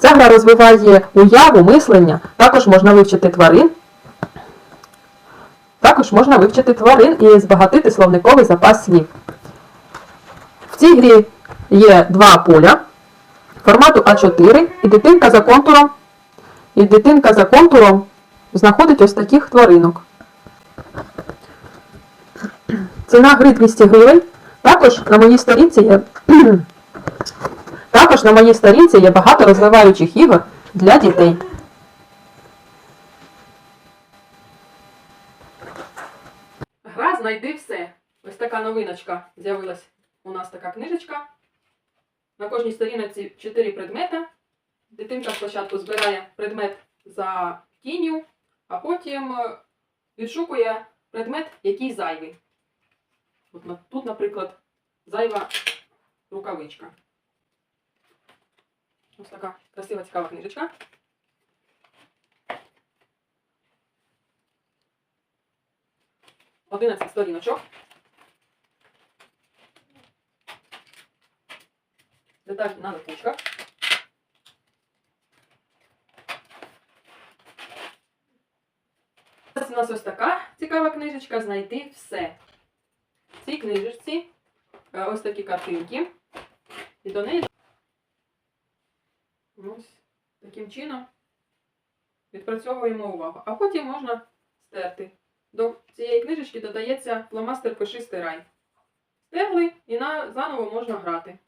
Ця гра розвиває уяву, мислення, також можна вивчити тварин. Також можна вивчити тварин і збагатити словниковий запас слів. В цій грі є два поля формату А4, і дитинка за контуром, і дитинка за контуром знаходить ось таких тваринок. Ціна гри 200 гривень. Також на моїй сторінці є також на моїй сторінці є багато розвиваючих ігор для дітей. Гра знайди все. Ось така новиночка з'явилась у нас така книжечка. На кожній сторінці 4 предмета. Дитинка спочатку збирає предмет за тінню, а потім е, відшукує предмет, який зайвий. Тут, наприклад, зайва рукавичка. Ось така красива цікава книжечка. Одинадцять сторіночок. Деталь на. Ось у нас ось така цікава книжечка Знайти все. В цій книжечці е, ось такі картинки. І до неї таким чином відпрацьовуємо увагу. А потім можна стерти. До цієї книжечки додається фломастер Пиши стирай. Стерли і на, заново можна грати.